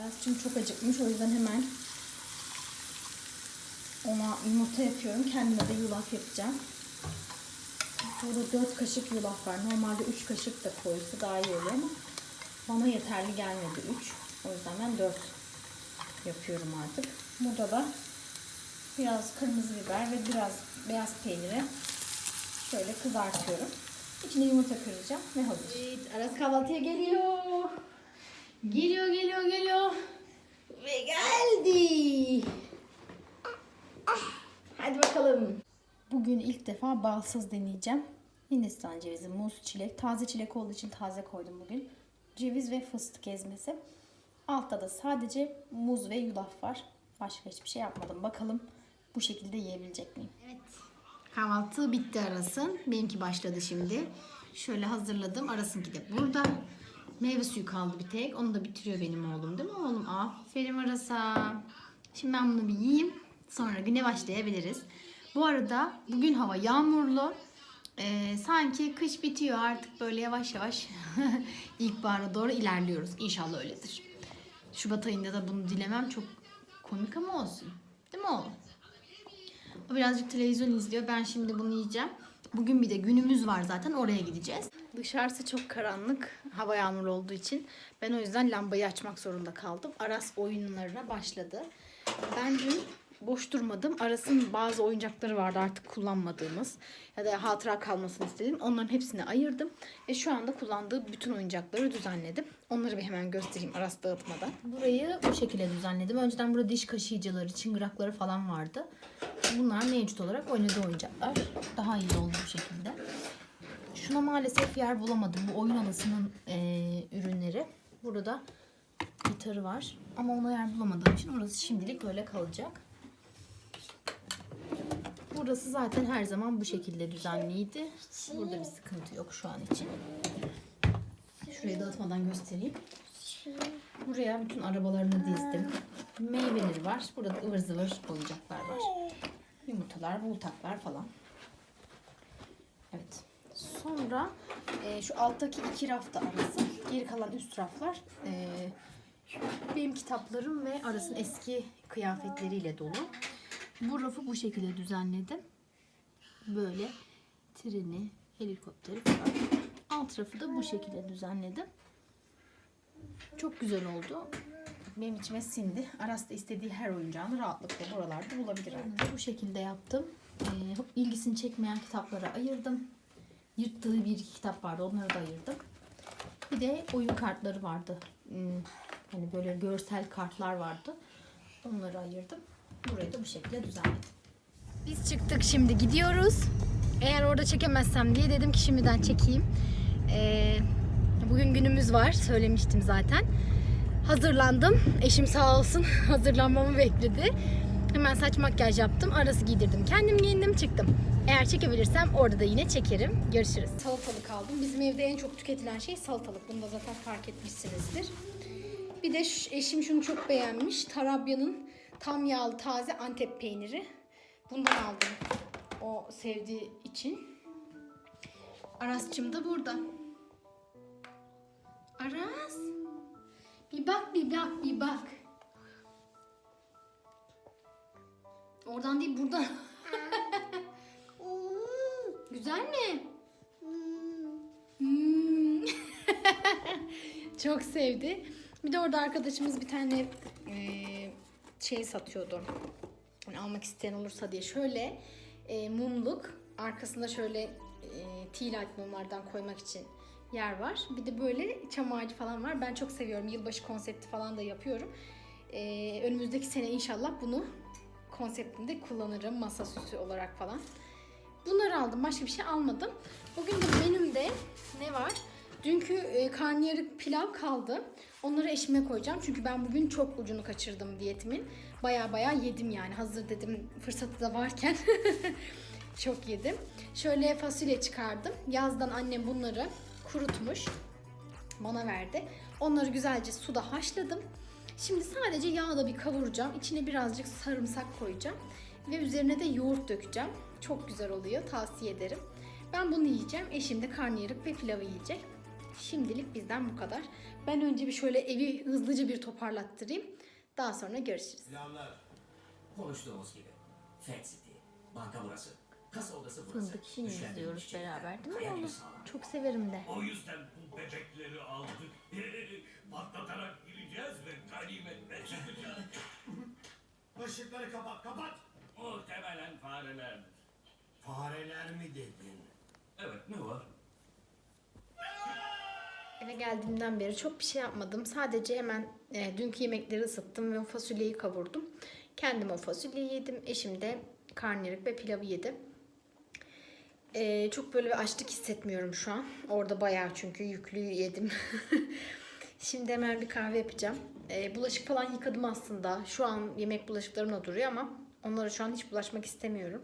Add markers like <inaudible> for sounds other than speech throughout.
Aras'cığım çok acıkmış. O yüzden hemen ona yumurta yapıyorum. Kendime de yulaf yapacağım. Burada 4 kaşık yulaf var. Normalde 3 kaşık da koysa daha iyi olur ama bana yeterli gelmedi 3. O yüzden ben 4 yapıyorum artık. Burada da biraz kırmızı biber ve biraz beyaz peyniri şöyle kızartıyorum. İçine yumurta kıracağım ve hazır. Evet, Aras kahvaltıya geliyor. Geliyor, geliyor, geliyor. Ve geldi. Hadi bakalım. Bugün ilk defa balsız deneyeceğim. Hindistan cevizi, muz, çilek. Taze çilek olduğu için taze koydum bugün. Ceviz ve fıstık ezmesi. Altta da sadece muz ve yulaf var. Başka hiçbir şey yapmadım. Bakalım bu şekilde yiyebilecek miyim? Evet. Kahvaltı bitti Aras'ın. Benimki başladı şimdi. Şöyle hazırladım. Aras'ınki de burada. Meyve suyu kaldı bir tek. Onu da bitiriyor benim oğlum değil mi oğlum? Aferin Aras'a. Şimdi ben bunu bir yiyeyim. Sonra güne başlayabiliriz. Bu arada bugün hava yağmurlu. Ee, sanki kış bitiyor artık böyle yavaş yavaş <laughs> ilkbahara doğru ilerliyoruz. İnşallah öyledir. Şubat ayında da bunu dilemem çok komik ama olsun. Değil mi oğlum? O birazcık televizyon izliyor. Ben şimdi bunu yiyeceğim. Bugün bir de günümüz var zaten oraya gideceğiz. Dışarısı çok karanlık. Hava yağmurlu olduğu için. Ben o yüzden lambayı açmak zorunda kaldım. Aras oyunlarına başladı. Ben dün boş durmadım. Aras'ın bazı oyuncakları vardı artık kullanmadığımız. Ya da hatıra kalmasını istedim. Onların hepsini ayırdım. Ve şu anda kullandığı bütün oyuncakları düzenledim. Onları bir hemen göstereyim Aras dağıtmadan. Burayı bu şekilde düzenledim. Önceden burada diş kaşıyıcıları, çıngırakları falan vardı. Bunlar mevcut olarak oynadığı oyuncaklar. Daha iyi oldu bu şekilde. Şuna maalesef yer bulamadım. Bu oyun odasının eee, ürünleri. Burada gitarı var. Ama ona yer bulamadığım için orası şimdilik böyle kalacak. Burası zaten her zaman bu şekilde düzenliydi. Burada bir sıkıntı yok şu an için. Şurayı dağıtmadan göstereyim. Buraya bütün arabalarını dizdim. Meyveleri var. Burada da ıvır zıvır oyuncaklar var. Yumurtalar, bultaklar falan. Evet. Sonra e, şu alttaki iki rafta arası, geri kalan üst raflar e, benim kitaplarım ve arasın eski kıyafetleriyle dolu. Bu rafı bu şekilde düzenledim. Böyle treni, helikopteri falan. Alt rafı da bu şekilde düzenledim. Çok güzel oldu. Benim içime sindi. Aras da istediği her oyuncağını rahatlıkla buralarda bulabilir artık. Bu şekilde yaptım. Ee, ilgisini çekmeyen kitaplara ayırdım. Yırttığı bir iki kitap vardı. Onları da ayırdım. Bir de oyun kartları vardı. Hmm, Hani böyle görsel kartlar vardı. Onları ayırdım. Burayı da bu şekilde düzenledim. Biz çıktık şimdi gidiyoruz. Eğer orada çekemezsem diye dedim ki şimdiden çekeyim. Ee, bugün günümüz var. Söylemiştim zaten. Hazırlandım. Eşim sağ olsun <laughs> hazırlanmamı bekledi. Hemen saç makyaj yaptım. Arası giydirdim. Kendim giyindim çıktım. Eğer çekebilirsem orada da yine çekerim. Görüşürüz. Salatalık aldım. Bizim evde en çok tüketilen şey salatalık. Bunu da zaten fark etmişsinizdir. Bir de şu- eşim şunu çok beğenmiş. Tarabya'nın tam yağlı taze Antep peyniri. Bundan aldım. O sevdiği için. Aras'cığım da burada. Aras. Bir bak bir bak bir bak. Oradan değil buradan. <laughs> Güzel mi? Hmm. <laughs> Çok sevdi. Bir de orada arkadaşımız bir tane eee, şey satıyordu. Hani almak isteyen olursa diye şöyle eee, mumluk. Arkasında şöyle eee tea light mumlardan koymak için yer var. Bir de böyle çam ağacı falan var. Ben çok seviyorum. Yılbaşı konsepti falan da yapıyorum. Eee, önümüzdeki sene inşallah bunu konseptinde kullanırım. Masa süsü olarak falan. Bunları aldım. Başka bir şey almadım. Bugün de menümde ne var? Dünkü e, karnıyarık pilav kaldı. Onları eşime koyacağım. Çünkü ben bugün çok ucunu kaçırdım diyetimin. Baya baya yedim yani. Hazır dedim fırsatı da varken. <laughs> çok yedim. Şöyle fasulye çıkardım. Yazdan annem bunları kurutmuş. Bana verdi. Onları güzelce suda haşladım. Şimdi sadece yağda bir kavuracağım. İçine birazcık sarımsak koyacağım. Ve üzerine de yoğurt dökeceğim. Çok güzel oluyor. Tavsiye ederim. Ben bunu yiyeceğim. Eşim de karnıyarık ve pilavı yiyecek. Şimdilik bizden bu kadar. Ben önce bir şöyle evi hızlıca bir toparlattırayım. Daha sonra görüşürüz. Planlar. Konuştuğumuz gibi. Fed City. Banka burası. Kasa odası burası. Fındık işini Güçlendirilmiş izliyoruz çelikler, beraber değil mi kaya gibi oğlum? sağlam. Çok severim de. O yüzden bu bebekleri aldık. Patlatarak gireceğiz ve ganimetle çıkacağız. Işıkları kapat, kapat. Muhtemelen farelerdir. Fareler mi dedin? Evet, ne var? Eve geldiğimden beri çok bir şey yapmadım. Sadece hemen e, dünkü yemekleri ısıttım ve fasulyeyi kavurdum. Kendim o fasulyeyi yedim. Eşim de karnıyarık ve pilavı yedi. E, çok böyle bir açlık hissetmiyorum şu an. Orada bayağı çünkü yüklü yedim. <laughs> Şimdi hemen bir kahve yapacağım. E, bulaşık falan yıkadım aslında. Şu an yemek bulaşıklarımla duruyor ama onlara şu an hiç bulaşmak istemiyorum.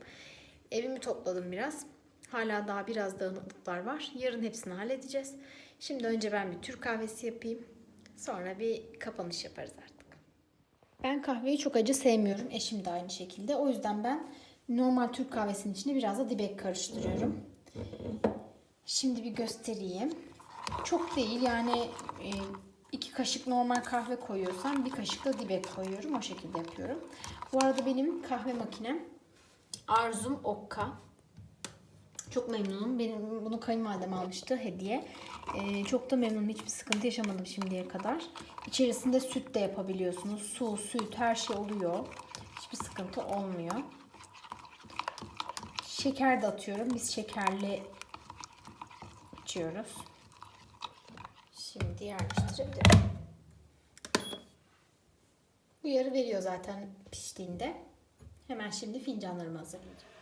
Evimi topladım biraz. Hala daha biraz dağınıklıklar var. Yarın hepsini halledeceğiz. Şimdi önce ben bir Türk kahvesi yapayım. Sonra bir kapanış yaparız artık. Ben kahveyi çok acı sevmiyorum. Eşim de aynı şekilde. O yüzden ben normal Türk kahvesinin içine biraz da dibek karıştırıyorum. Şimdi bir göstereyim. Çok değil yani e, iki kaşık normal kahve koyuyorsam bir kaşık da dibek koyuyorum. O şekilde yapıyorum. Bu arada benim kahve makinem Arzum Okka. Çok memnunum. Benim bunu kayınvalidem almıştı hediye. Ee, çok da memnunum. Hiçbir sıkıntı yaşamadım şimdiye kadar. İçerisinde süt de yapabiliyorsunuz. Su, süt her şey oluyor. Hiçbir sıkıntı olmuyor. Şeker de atıyorum. Biz şekerli içiyoruz. Şimdi yerleştirebilirim. Uyarı veriyor zaten piştiğinde. Hemen şimdi fincanlarımı hazırlayacağım.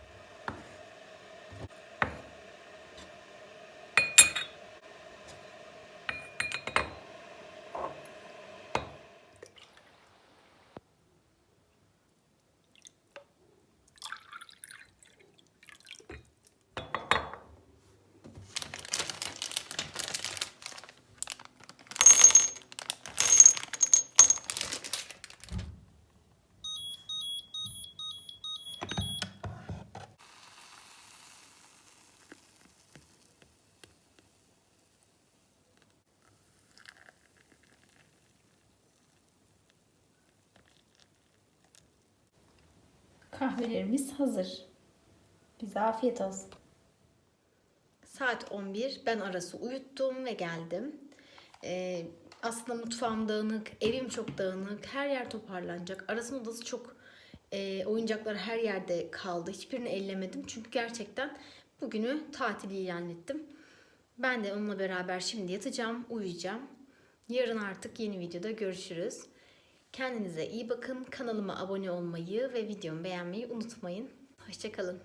Kahvelerimiz hazır. Bize afiyet olsun. Saat 11. Ben Aras'ı uyuttum ve geldim. Ee, aslında mutfağım dağınık, evim çok dağınık, her yer toparlanacak. Aras'ın odası çok e, oyuncaklar her yerde kaldı. Hiçbirini ellemedim çünkü gerçekten bugünü tatil ilan ettim. Ben de onunla beraber şimdi yatacağım, uyuyacağım. Yarın artık yeni videoda görüşürüz. Kendinize iyi bakın. Kanalıma abone olmayı ve videomu beğenmeyi unutmayın. Hoşçakalın.